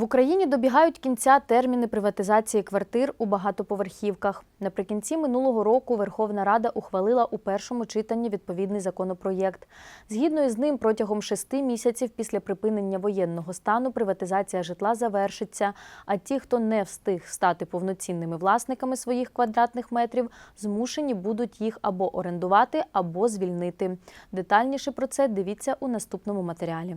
В Україні добігають кінця терміни приватизації квартир у багатоповерхівках. Наприкінці минулого року Верховна Рада ухвалила у першому читанні відповідний законопроєкт. Згідно із ним, протягом шести місяців після припинення воєнного стану приватизація житла завершиться. А ті, хто не встиг стати повноцінними власниками своїх квадратних метрів, змушені будуть їх або орендувати, або звільнити. Детальніше про це дивіться у наступному матеріалі.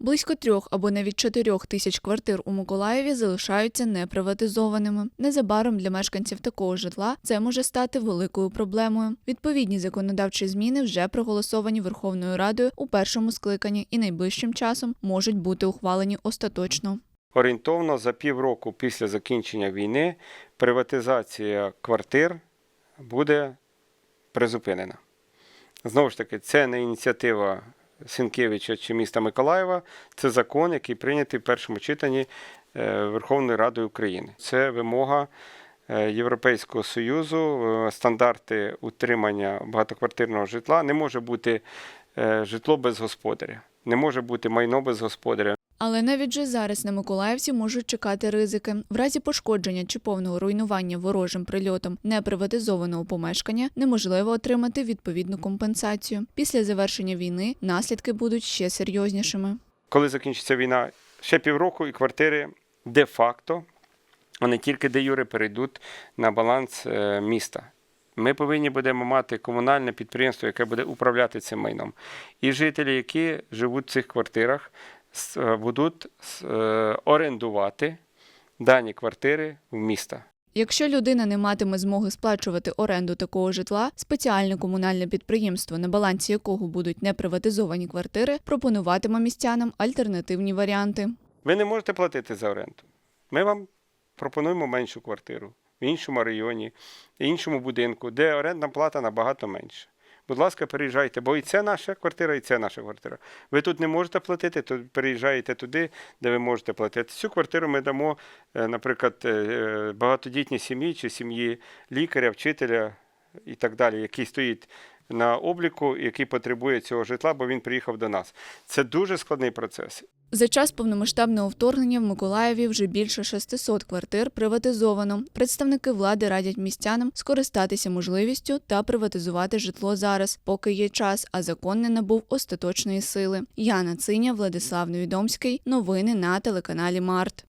Близько трьох або навіть чотирьох тисяч квартир у Миколаєві залишаються неприватизованими. Незабаром для мешканців такого житла це може стати великою проблемою. Відповідні законодавчі зміни вже проголосовані Верховною Радою у першому скликанні і найближчим часом можуть бути ухвалені остаточно. Орієнтовно за півроку після закінчення війни приватизація квартир буде призупинена. Знову ж таки, це не ініціатива Сінкевича чи міста Миколаєва, це закон, який прийнятий в першому читанні е, Верховною Радою України. Це вимога е, Європейського Союзу, е, стандарти утримання багатоквартирного житла. Не може бути житло без господаря, не може бути майно без господаря. Але навіть же зараз на миколаївці можуть чекати ризики. В разі пошкодження чи повного руйнування ворожим прильотом неприватизованого помешкання неможливо отримати відповідну компенсацію. Після завершення війни наслідки будуть ще серйознішими. коли закінчиться війна, ще півроку і квартири де-факто, не тільки де юре перейдуть на баланс е, міста. Ми повинні будемо мати комунальне підприємство, яке буде управляти цим майном. І жителі, які живуть в цих квартирах, будуть е, орендувати дані квартири в міста. Якщо людина не матиме змоги сплачувати оренду такого житла, спеціальне комунальне підприємство, на балансі якого будуть неприватизовані квартири, пропонуватиме містянам альтернативні варіанти. Ви не можете платити за оренду. Ми вам пропонуємо меншу квартиру в іншому районі, іншому будинку, де орендна плата набагато менша. Будь ласка, переїжджайте, бо і це наша квартира, і це наша квартира. Ви тут не можете платити, то переїжджаєте туди, де ви можете платити. Цю квартиру ми дамо, е, наприклад, е, е, багатодітній сім'ї чи сім'ї лікаря, вчителя і так далі, який стоїть на обліку, який потребує цього житла, бо він приїхав до нас. Це дуже складний процес. За час повномасштабного вторгнення в Миколаєві вже більше 600 квартир приватизовано. Представники влади радять містянам скористатися можливістю та приватизувати житло зараз, поки є час, а закон не набув остаточної сили. Яна Циня, Владислав Невідомський. Новини на телеканалі Март.